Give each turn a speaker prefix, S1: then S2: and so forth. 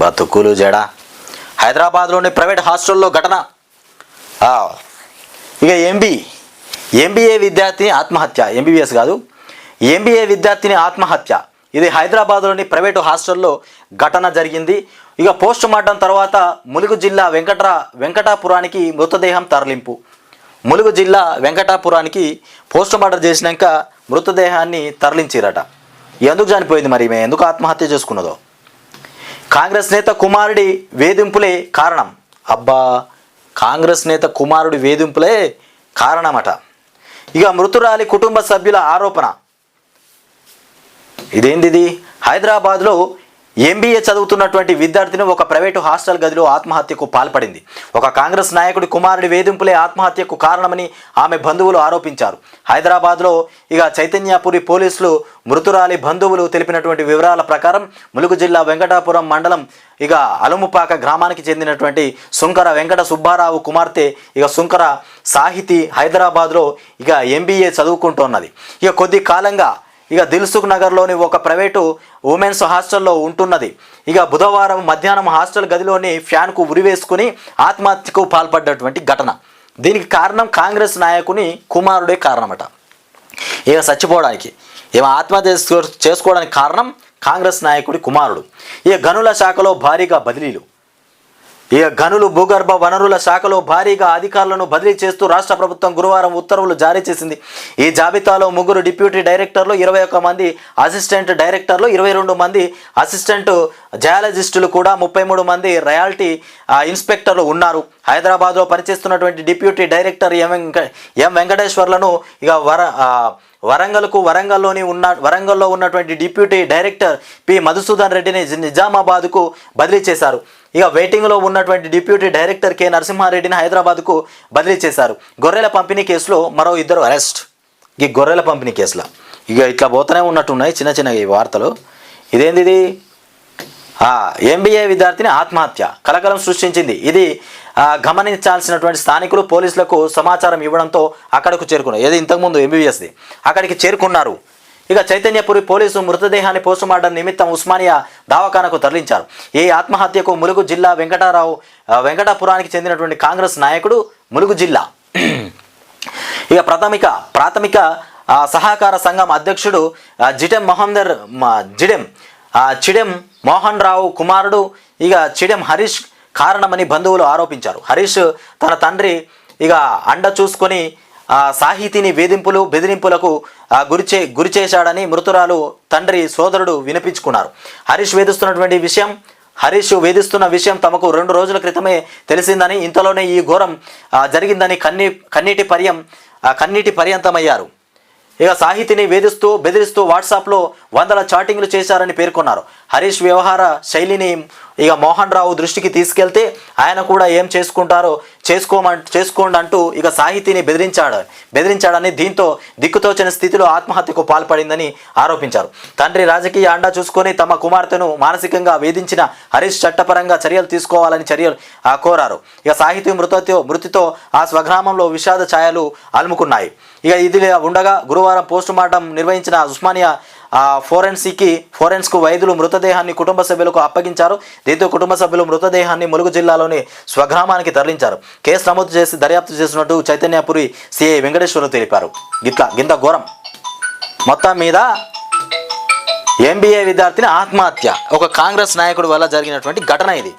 S1: బతుకులు జడ. హైదరాబాద్లోని ప్రైవేట్ హాస్టల్లో ఘటన. ఇక ఎంబీ ఎంబీఏ విద్యార్థిని ఆత్మహత్య. ఎంబీబీఎస్ కాదు. ఎంబీఏ విద్యార్థిని ఆత్మహత్య. ఇది హైదరాబాద్లోని ప్రైవేటు హాస్టల్లో ఘటన జరిగింది. ఇక పోస్ట్ మార్టం తర్వాత ములుగు జిల్లా వెంకటరా వెంకటాపురానికి మృతదేహం తరలింపు. ములుగు జిల్లా వెంకటాపురానికి పోస్ట్ మార్టం చేసినాక మృతదేహాన్ని తరలించిరట. ఎందుకు చనిపోయింది మరి మేము ఎందుకు ఆత్మహత్య చేసుకున్నదో? కాంగ్రెస్ నేత కుమారుడి వేధింపులే కారణం. అబ్బా! కాంగ్రెస్ నేత కుమారుడి వేధింపులే కారణమట. ఇక మృతురాలి కుటుంబ సభ్యుల ఆరోపణ. ఇదేంటిది హైదరాబాద్లో ఎంబీఏ చదువుతున్నటువంటి విద్యార్థిని ఒక ప్రైవేటు హాస్టల్ గదిలో ఆత్మహత్యకు పాల్పడింది. ఒక కాంగ్రెస్ నాయకుడి కుమారుడి వేధింపులే ఆత్మహత్యకు కారణమని ఆమె బంధువులు ఆరోపించారు. హైదరాబాద్లో ఇక చైతన్యపురి పోలీసులు మృతురాలి బంధువులు తెలిపినటువంటి వివరాల ప్రకారం ములుగు జిల్లా వెంకటాపురం మండలం ఇక అలుముపాక గ్రామానికి చెందినటువంటి సుంకర వెంకట సుబ్బారావు కుమార్తె ఇక సుంకర సాహితీ హైదరాబాద్లో ఇక ఎంబీఏ చదువుకుంటున్నది ఇక కొద్ది కాలంగా ఇక దిల్సుఖ్ నగర్లోని ఒక ప్రైవేటు ఉమెన్స్ హాస్టల్లో ఉంటున్నది. ఇక బుధవారం మధ్యాహ్నం హాస్టల్ గదిలోని ఫ్యాన్కు ఉరివేసుకుని ఆత్మహత్యకు పాల్పడ్డటువంటి ఘటన. దీనికి కారణం కాంగ్రెస్ నాయకుని కుమారుడే కారణమట. ఇక చచ్చిపోవడానికి ఈమె ఆత్మహత్య చేసుకోవడానికి కారణం కాంగ్రెస్ నాయకుడి కుమారుడు. ఇక గనుల శాఖలో భారీగా బదిలీలు. ఇక గనులు భూగర్భ వనరుల శాఖలో భారీగా అధికారులను బదిలీ చేస్తూ రాష్ట్ర ప్రభుత్వం గురువారం ఉత్తర్వులు జారీ చేసింది. ఈ జాబితాలో ముగ్గురు డిప్యూటీ డైరెక్టర్లు ఇరవై ఒక్క మంది అసిస్టెంట్ డైరెక్టర్లు ఇరవై రెండు మంది అసిస్టెంట్ జయాలజిస్టులు కూడా ముప్పై మూడు మంది రయాల్టీ ఇన్స్పెక్టర్లు ఉన్నారు. హైదరాబాద్లో పనిచేస్తున్నటువంటి డిప్యూటీ డైరెక్టర్ ఎం ఎం వెంకటేశ్వర్లను ఇక వర వరంగల్కు వరంగల్లోని ఉన్న వరంగల్లో ఉన్నటువంటి డిప్యూటీ డైరెక్టర్ పి. మధుసూదన్ రెడ్డిని నిజామాబాద్కు బదిలీ చేశారు. ఇక వెయిటింగ్లో ఉన్నటువంటి డిప్యూటీ డైరెక్టర్ కె నరసింహారెడ్డిని హైదరాబాద్కు బదిలీ చేశారు. గొర్రెల పంపిణీ కేసులో మరో ఇద్దరు అరెస్ట్. ఈ గొర్రెల పంపిణీ కేసులో. ఇక ఇట్లా పోతూనే ఉన్నట్టున్నాయి చిన్న చిన్న ఈ వార్తలు. ఇదేంది ఇది? ఎంబీఏ విద్యార్థిని ఆత్మహత్య. కలకలం సృష్టించింది. ఇది గమనించాల్సినటువంటి స్థానికులు పోలీసులకు సమాచారం ఇవ్వడంతో అక్కడకు చేరుకున్నారు. ఏది ఇంతకుముందు ఎంబీబీఎస్ది అక్కడికి చేరుకున్నారు. ఇక చైతన్యపురి పోలీసు మృతదేహాన్ని పోస్టుమార్టం నిమిత్తం ఉస్మానియా దవాఖానకు తరలించారు. ఈ ఆత్మహత్యకు ములుగు జిల్లా వెంకటారావు వెంకటాపురానికి చెందినటువంటి కాంగ్రెస్ నాయకుడు ములుగు జిల్లా. ఇక ప్రాథమిక ప్రాథమిక సహకార సంఘం అధ్యక్షుడు జిటెం జిడెం మొహందర్ జిడెం చిడెం మోహన్ రావు కుమారుడు ఇక చిడెం హరీష్ కారణమని బంధువులు ఆరోపించారు. హరీష్ తన తండ్రి ఇక అండ చూసుకొని సాహితీని వేధింపులు బెదిరింపులకు ఆ, గురిచే గురిచేశాడని మృతురాలు తండ్రి సోదరుడు వినిపించుకున్నారు. హరీష్ వేధిస్తున్నటువంటి విషయం హరీష్ వేధిస్తున్న విషయం తమకు రెండు రోజుల క్రితమే తెలిసిందని ఇంతలోనే ఈ ఘోరం జరిగిందని కన్నీ కన్నీటి పర్యం కన్నీటి పర్యంతమయ్యారు. ఇక సాహితిని వేధిస్తూ బెదిరిస్తూ వాట్సాప్లో వందల చాటింగ్లు చేశారని పేర్కొన్నారు. హరీష్ వ్యవహార శైలిని ఇక మోహన్ రావు దృష్టికి తీసుకెళ్తే ఆయన కూడా ఏం చేసుకుంటారో చేసుకోమం చేసుకోండి అంటూ ఇక సాహితీని బెదిరించాడు బెదిరించాడని దీంతో దిక్కుతోచని స్థితిలో ఆత్మహత్యకు పాల్పడిందని ఆరోపించారు. తండ్రి రాజకీయ అండా చూసుకొని తమ కుమార్తెను మానసికంగా వేధించిన హరీష్ చట్టపరంగా చర్యలు తీసుకోవాలని చర్యలు కోరారు. ఇక సాహితీ మృతతో మృతితో ఆ స్వగ్రామంలో విషాద ఛాయలు అలుముకున్నాయి. ఇక ఇది ఉండగా గురువారం పోస్టుమార్టం నిర్వహించిన ఉస్మానియా ఆ, ఫోరెన్సిక్కి ఫోరెన్స్కు వైద్యులు మృతదేహాన్ని కుటుంబ సభ్యులకు అప్పగించారు. దీంతో కుటుంబ సభ్యులు మృతదేహాన్ని ములుగు జిల్లాలోని స్వగ్రామానికి తరలించారు. కేసు నమోదు చేసి దర్యాప్తు చేసినట్టు చైతన్యపురి సిఐ వెంకటేశ్వరరావు తెలిపారు. గిట్లా గింత ఘోరం. మొత్తం మీద ఎంబీఏ విద్యార్థిని ఆత్మహత్య. ఒక కాంగ్రెస్ నాయకుడి వల్ల జరిగినటువంటి ఘటన ఇది.